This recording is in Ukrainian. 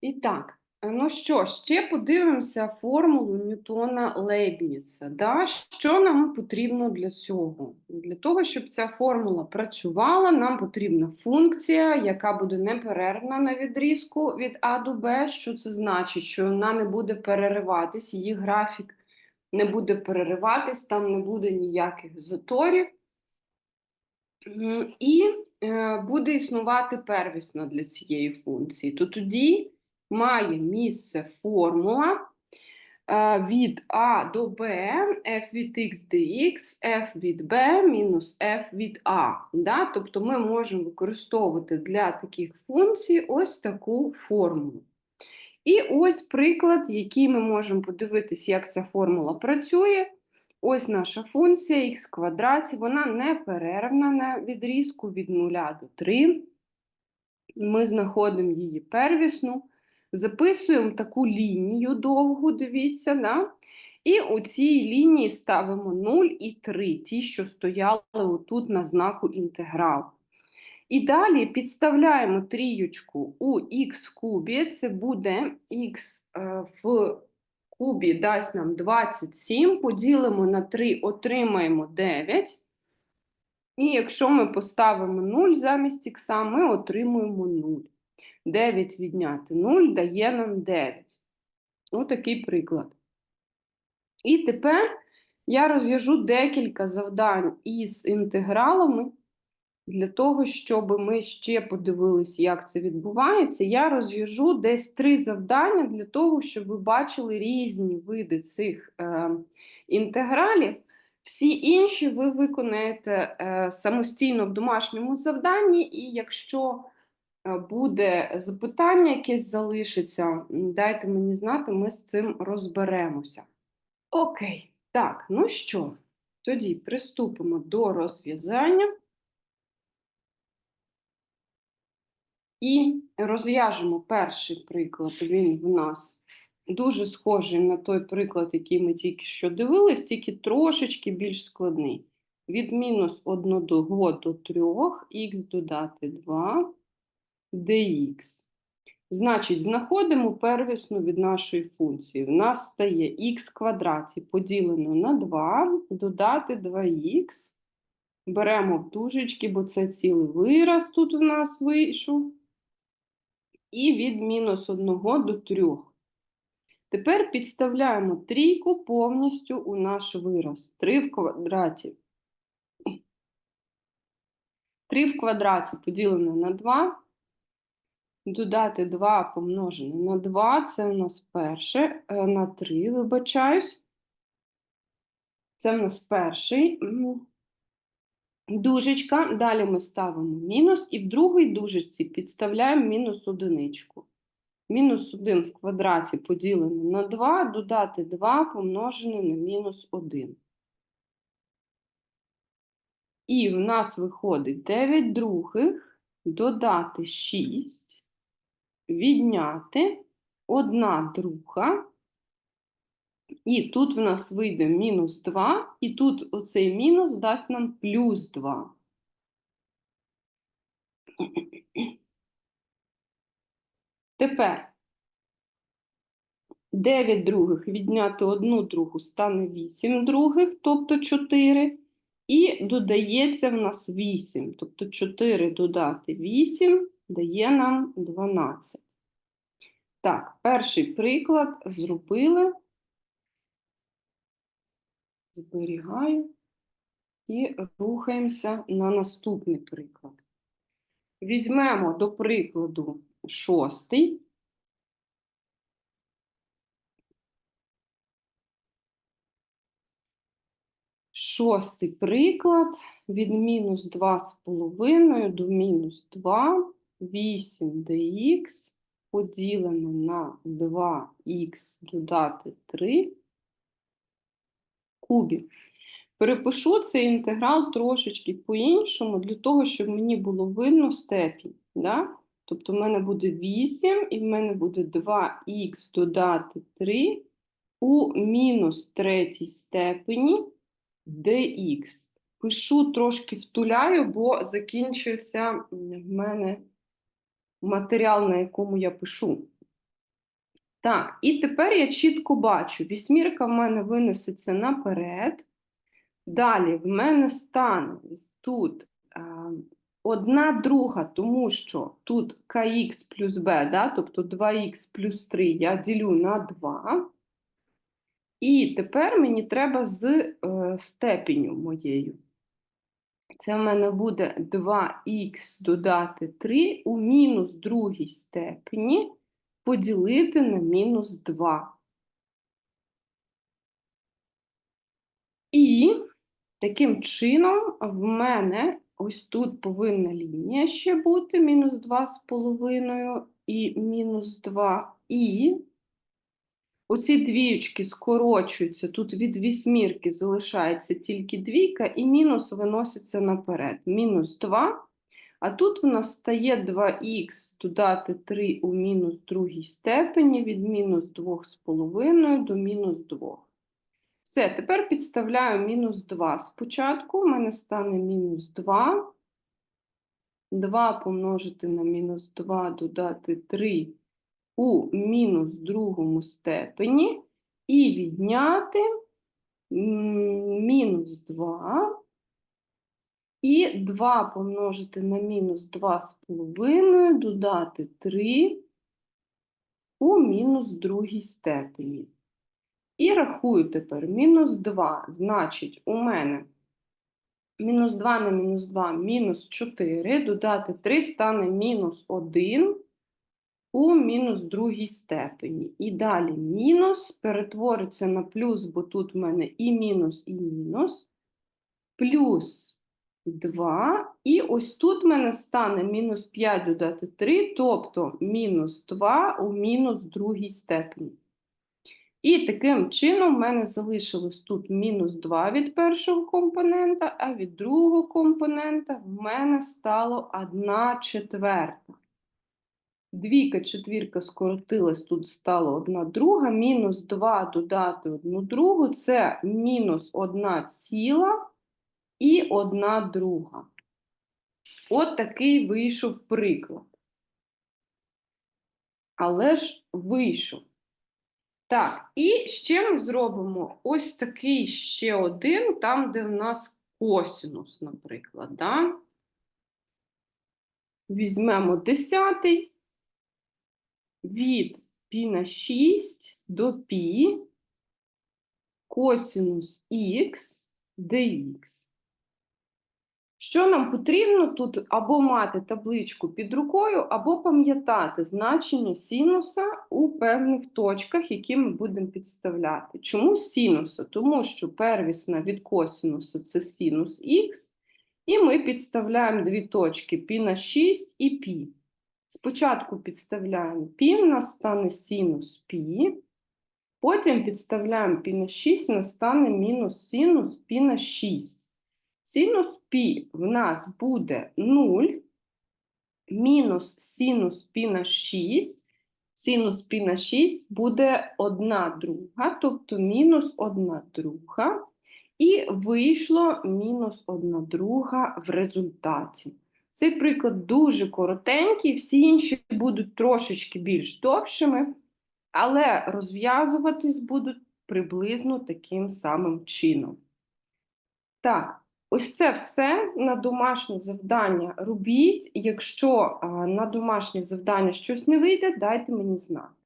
І так, ну що, ще подивимося формулу Ньютона Лейбніца. Да? Що нам потрібно для цього? Для того, щоб ця формула працювала, нам потрібна функція, яка буде неперервна на відрізку від А до Б. Що це значить? Що вона не буде перериватись, її графік не буде перериватись, там не буде ніяких заторів. І е, буде існувати первісна для цієї функції. То тоді має місце формула е, від А до Б, f від x dx, f від b мінус f від a. Да? Тобто ми можемо використовувати для таких функцій ось таку формулу. І ось приклад, який ми можемо подивитися, як ця формула працює. Ось наша функція х квадраті, вона неперервна на відрізку від 0 до 3. Ми знаходимо її первісну, записуємо таку лінію довгу, дивіться, да? і у цій лінії ставимо 0 і 3, ті, що стояли отут на знаку інтеграл. І далі підставляємо трієчку у х кубі, це буде х е, в кубі дасть нам 27, поділимо на 3, отримаємо 9. І якщо ми поставимо 0 замість х, ми отримуємо 0. 9 відняти 0 дає нам 9. Ось такий приклад. І тепер я розв'яжу декілька завдань із інтегралами. Для того, щоб ми ще подивилися, як це відбувається, я розв'яжу десь три завдання для того, щоб ви бачили різні види цих е, інтегралів. Всі інші ви виконаєте е, самостійно в домашньому завданні, і якщо буде запитання, якесь залишиться, дайте мені знати, ми з цим розберемося. Окей, так, ну що, тоді приступимо до розв'язання. І розв'яжемо перший приклад. Він в нас дуже схожий на той приклад, який ми тільки що дивились, тільки трошечки більш складний. Від мінус 1 до 3 х додати 2 dx. Значить, знаходимо первісну від нашої функції. У нас стає х квадраті поділено на 2, додати 2х. Беремо в дужечки, бо це цілий вираз тут у нас вийшов і від мінус 1 до 3. Тепер підставляємо трійку повністю у наш вираз. 3 в квадраті. 3 в квадраті поділене на 2. Додати 2 помножене на 2, це у нас перше, е, на 3, вибачаюсь. Це в нас перший дужечка. Далі ми ставимо мінус, і в другій дужечці підставляємо мінус одиничку. Мінус 1 в квадраті поділене на 2, додати 2 помножене на мінус 1. І в нас виходить 9 других, додати 6, відняти 1 друга. І тут в нас вийде мінус 2, і тут оцей мінус дасть нам плюс 2. Тепер 9 других відняти 1 другу стане 8 других, тобто 4. І додається в нас 8, тобто 4 додати 8 дає нам 12. Так, перший приклад зробили. Зберігаю і рухаємося на наступний приклад. Візьмемо до прикладу шостий. Шостий приклад від мінус 2,5 до мінус 2, 8 dx поділено на 2х додати 3 кубі. Перепишу цей інтеграл трошечки по-іншому, для того, щоб мені було видно степінь. Да? Тобто в мене буде 8, і в мене буде 2х додати 3 у мінус третій степені dx. Пишу трошки втуляю, бо закінчився в мене матеріал, на якому я пишу. Так, і тепер я чітко бачу, вісьмірка в мене винесеться наперед. Далі в мене стане тут е, одна друга, тому що тут kx плюс b, да, тобто 2х плюс 3 я ділю на 2. І тепер мені треба з е, степеню моєю. Це в мене буде 2х додати 3 у мінус другій степені поділити на мінус 2. І таким чином в мене ось тут повинна лінія ще бути мінус 2,5 і мінус 2. І оці двіючки скорочуються, тут від вісьмірки залишається тільки двійка, і мінус виноситься наперед. Мінус 2. А тут в нас стає 2х додати 3 у мінус другій степені від мінус 2,5 до мінус 2. Все, тепер підставляю мінус 2. Спочатку в мене стане мінус 2. 2 помножити на мінус 2 додати 3 у мінус другому степені і відняти мінус 2 і 2 помножити на мінус 2,5 додати 3 у мінус другій степені. І рахую тепер мінус 2, значить, у мене мінус 2 на мінус 2 мінус 4, додати 3 стане мінус 1 у мінус другій степені. І далі мінус перетвориться на плюс, бо тут в мене і мінус, і мінус, плюс 2. І ось тут в мене стане мінус 5 додати 3, тобто мінус 2 у мінус другій степені. І таким чином в мене залишилось тут мінус 2 від першого компонента, а від другого компонента в мене стало 1 четверта. Двійка, четвірка скоротилась, тут стало 1 друга, мінус 2 додати 1 другу, це мінус 1 ціла і 1 друга. От такий вийшов приклад. Але ж вийшов. Так, і ще ми зробимо ось такий ще один, там, де в нас косинус, наприклад. Да? Візьмемо 10 від пі на 6 до пі косінус х dx. Що нам потрібно тут або мати табличку під рукою, або пам'ятати значення синуса у певних точках, які ми будемо підставляти. Чому синуса? Тому що первісна від косинуса це синус х, і ми підставляємо дві точки π на 6 і π. Спочатку підставляємо π, у нас стане синус π, потім підставляємо π на 6, у нас стане мінус синус π на 6. Синус π в нас буде 0, мінус синус π на 6, синус π на 6 буде 1 друга, тобто мінус 1 друга, і вийшло мінус 1 друга в результаті. Цей приклад дуже коротенький, всі інші будуть трошечки більш довшими, але розв'язуватись будуть приблизно таким самим чином. Так, ось це все на домашнє завдання робіть. Якщо на домашнє завдання щось не вийде, дайте мені знати.